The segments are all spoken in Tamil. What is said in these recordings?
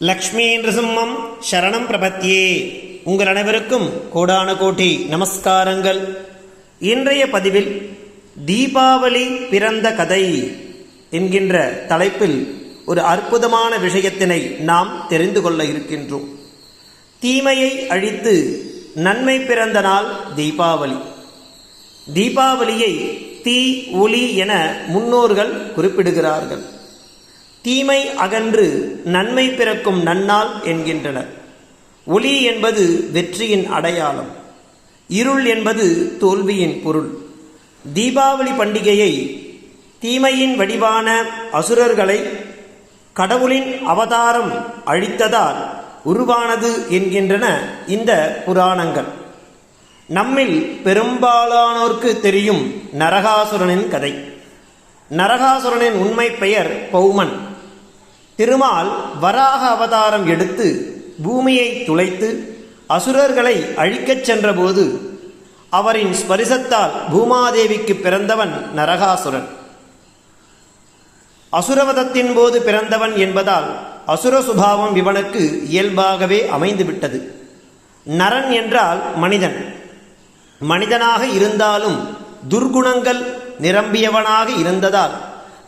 லக்ஷ்மி நிருசிம்மம் சரணம் பிரபத்தியே உங்கள் அனைவருக்கும் கோடான கோட்டி நமஸ்காரங்கள். இன்றைய பதிவில் தீபாவளி பிறந்த கதை என்கின்ற தலைப்பில் ஒரு அற்புதமான விஷயத்தினை நாம் தெரிந்து கொள்ள இருக்கின்றோம். தீமையை அழித்து நன்மை பிறந்த நாள் தீபாவளி. தீபாவளியை தீ ஒளி என முன்னோர்கள் குறிப்பிடுகிறார்கள். தீமை அகன்று நன்மை பிறக்கும் நன்னால் என்கின்றனர். ஒளி என்பது வெற்றியின் அடையாளம். இருள் என்பது தோல்வியின் பொருள். தீபாவளி பண்டிகையை தீமையின் வடிவான அசுரர்களை கடவுளின் அவதாரம் அழித்ததால் உருவானது என்கின்றன இந்த புராணங்கள். நம்மில் பெரும்பாலானோர்க்கு தெரியும் நரகாசுரனின் கதை. நரகாசுரனின் உண்மை பெயர் பௌமன். திருமால் வராக அவதாரம் எடுத்து பூமியை துளைத்து அசுரர்களை அழிக்கச் சென்றபோது அவரின் ஸ்பரிசத்தால் பூமாதேவிக்கு பிறந்தவன் நரகாசுரன். அசுரவதத்தின் போது பிறந்தவன் என்பதால் அசுர சுபாவம் இவனுக்கு இயல்பாகவே அமைந்துவிட்டது. நரன் என்றால் மனிதன். மனிதனாக இருந்தாலும் துர்குணங்கள் நிரம்பியவனாக இருந்ததால்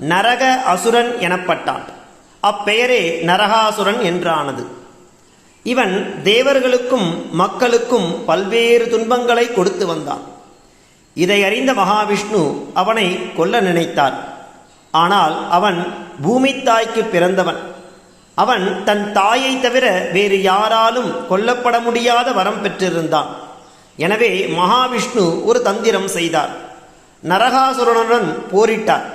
நரக அசுரன் எனப்பட்டான். அப்பெயரே நரகாசுரன் என்றானது. இவன் தேவர்களுக்கும் மக்களுக்கும் பல்வேறு துன்பங்களை கொடுத்து வந்தான். இதை அறிந்த மகாவிஷ்ணு அவனை கொல்ல நினைத்தார். ஆனால் அவன் பூமித்தாய்க்கு பிறந்தவன். அவன் தன் தாயை தவிர வேறு யாராலும் கொல்லப்பட முடியாத வரம் பெற்றிருந்தான். எனவே மகாவிஷ்ணு ஒரு தந்திரம் செய்தார். நரகாசுரனுடன் போரிட்டார்.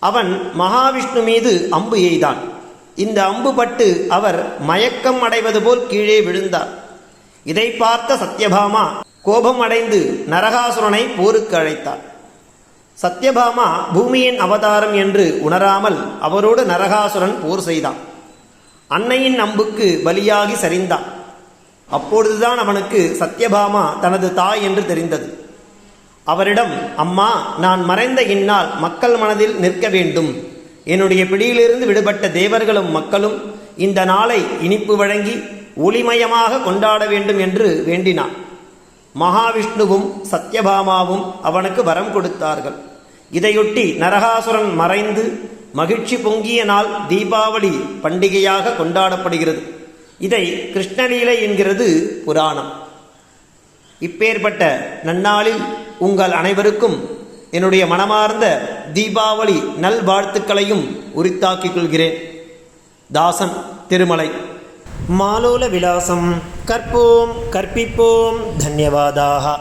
அவன் மகாவிஷ்ணு மீது அம்பு எய்தான். இந்த அம்பு பட்டு அவர் மயக்கம் அடைவது போல் கீழே விழுந்தார். இதை பார்த்த சத்யபாமா கோபம் அடைந்து நரகாசுரனை போருக்கு அழைத்தார். சத்யபாமா பூமியின் அவதாரம் என்று உணராமல் அவரோடு நரகாசுரன் போர் செய்தான். அன்னையின் அம்புக்கு பலியாகி சரிந்தான். அப்பொழுதுதான் அவனுக்கு சத்யபாமா தனது தாய் என்று தெரிந்தது. அவரிடம் அம்மா நான் மறைந்த இந்நாள் மக்கள் மனதில் நிற்க வேண்டும். என்னுடைய பிடியிலிருந்து விடுபட்ட தேவர்களும் மக்களும் இந்த நாளை இனிப்பு வழங்கி ஒளிமயமாக கொண்டாட வேண்டும் என்று வேண்டினான். மகாவிஷ்ணுவும் சத்யபாமாவும் அவனுக்கு வரம் கொடுத்தார்கள். இதையொட்டி நரகாசுரன் மறைந்து மகிழ்ச்சி பொங்கிய நாள் தீபாவளி பண்டிகையாக கொண்டாடப்படுகிறது. இதை கிருஷ்ணலீலை என்கிறது புராணம். இப்பேற்பட்ட நன்னாளில் உங்கள் அனைவருக்கும் என்னுடைய மனமார்ந்த தீபாவளி நல்வாழ்த்துக்களையும் உரித்தாக்கிக் கொள்கிறேன். தாசன் திருமலை. மாலோல விலாசம் கற்போம் கற்பிப்போம். தன்யவாதாக.